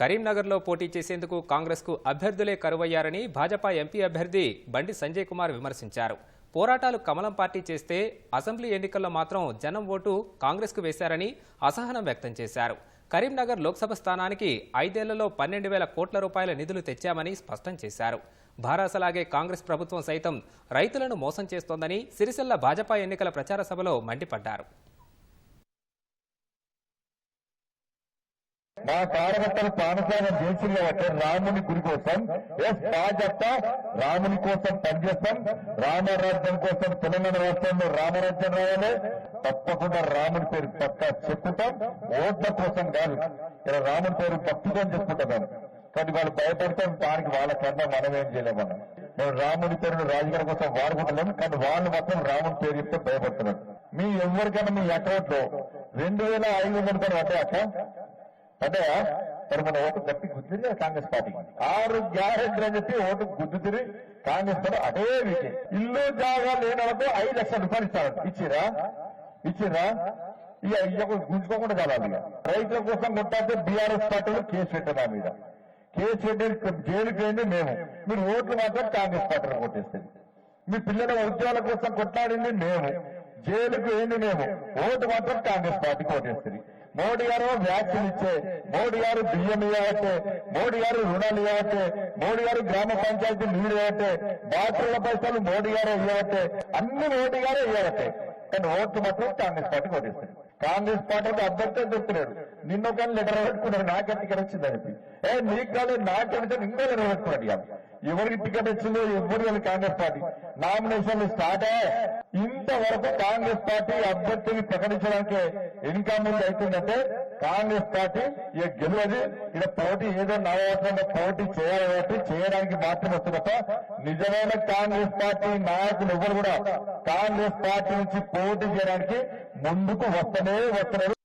కరీంనగర్లో పోటీ చేసేందుకు కాంగ్రెస్కు అభ్యర్థులే కరువయ్యారని భాజపా ఎంపీ అభ్యర్థి బండి సంజయ్ కుమార్ విమర్శించారు. పోరాటాలు కమలం పార్టీ చేస్తే అసెంబ్లీ ఎన్నికల్లో మాత్రం జనం ఓటు కాంగ్రెస్కు వేశారని అసహనం వ్యక్తం చేశారు. కరీంనగర్ లోక్సభ స్థానానికి ఐదేళ్ళలో పన్నెండు వేల కోట్ల రూపాయల నిధులు తెచ్చామని స్పష్టం చేశారు. భారాసలాగే కాంగ్రెస్ ప్రభుత్వం సైతం రైతులను మోసం చేస్తోందని సిరిసిల్ల భాజపా ఎన్నికల ప్రచార సభలో మండిపడ్డారు. మా కార్యకర్తలు ప్రాణత్యాగం చేసింది కాబట్టి రాముని గురి కోసం ఎస్ బాధ్యత రాముని కోసం పనిచేస్తాం రామరాజ్యం కోసం తెలంగాణ రాష్ట్రంలో రామరాజ్యం రావాలి తప్పకుండా రాముని పేరు పక్క చెప్పుతాం ఓట్ల కోసం కాదు ఇలా రాముని పేరు భక్తితో చెప్పుకుంటాం కానీ వాళ్ళు భయపడతాం దానికి వాళ్ళ కన్నా మనం ఏం చేయలేమన్నా మేము రాముని పేరును రాజకీయాల కోసం వాడుకుంటలేము కానీ వాళ్ళు మాత్రం రాముని పేరు చెప్తే భయపడుతున్నారు. మీ ఎవరికైనా మీ అకౌంట్లో రెండు వేల ఐదు వందల రూపాయలు పడ్డాయి అంటే మరి మన ఓటు గట్టి గుద్దింది కాంగ్రెస్ పార్టీ. ఆరు గ్యారెంటీ అని చెప్పి ఓటు గుద్దుతిరి కాంగ్రెస్ పార్టీ. అదే విజయం ఇల్లు జాగా లేని వాళ్ళకు ఐదు లక్షల రూపాయలు ఇస్తారంట. ఇచ్చిరా? ఇచ్చిరా? ఇక ఇక గుంజుకోకుండా కావాలి రైతుల కోసం కొట్టాస్తే బీఆర్ఎస్ పార్టీలో కేసు పెట్టారు మీద. కేసు పెట్టి జైలుకి వెళ్ళి మేము. మీరు ఓట్లు మాత్రం కాంగ్రెస్ పార్టీలు కొట్టేస్తుంది మీ పిల్లల ఉద్యోగాల కోసం కొట్లాడింది మేము. జైలుకు ఏంది మేము. ఓటు మాత్రం కాంగ్రెస్ పార్టీ ఓటేస్తుంది మోడీ గారు వ్యాక్సిన్ ఇచ్చే మోడీ గారు బియ్యం ఇవ్వబట్టే మోడీ గారు రుణాలు ఇవ్వబట్టే మోడీ గారు గ్రామ పంచాయతీ నీరు ఇవ్వబట్టే బాత్రూమ్ల పైసలు మోడీ గారే ఇవ్వబట్టే అన్ని మోడీ గారే ఇవ్వబట్టే. కానీ ఓట్లు మాత్రం కాంగ్రెస్ పార్టీ ఓటేస్తుంది కాంగ్రెస్ పార్టీకి అభ్యర్థి చెప్తున్నాడు. నిన్న ఒక లెటర్ పెట్టుకున్నాడు నాకే టికెట్ వచ్చిందని చెప్పి. ఏ నీకు కాదు నాకే ఇంకా లెటర్ పెట్టుకున్నాడు ఇవాళ. ఎవరికి టికెట్ వచ్చిందో ఎవరు వెళ్ళి కాంగ్రెస్ పార్టీ? నామినేషన్లు స్టార్ట్ అయ్యాయి. ఇంతవరకు కాంగ్రెస్ పార్టీ అభ్యర్థిని ప్రకటించడానికి ఇంకా అవుతుందంటే కాంగ్రెస్ పార్టీ ఇక గెలవది. ఇక పోటీ ఏదో నవవసరంలో పోటీ చేయాలి కాబట్టి చేయడానికి మాత్రం వస్తున్నప్ప నిజమైన కాంగ్రెస్ పార్టీ నాయకులు ఎవరు కూడా కాంగ్రెస్ పార్టీ నుంచి పోటీ చేయడానికి ముందుకు వస్తూనే వస్తున్నారు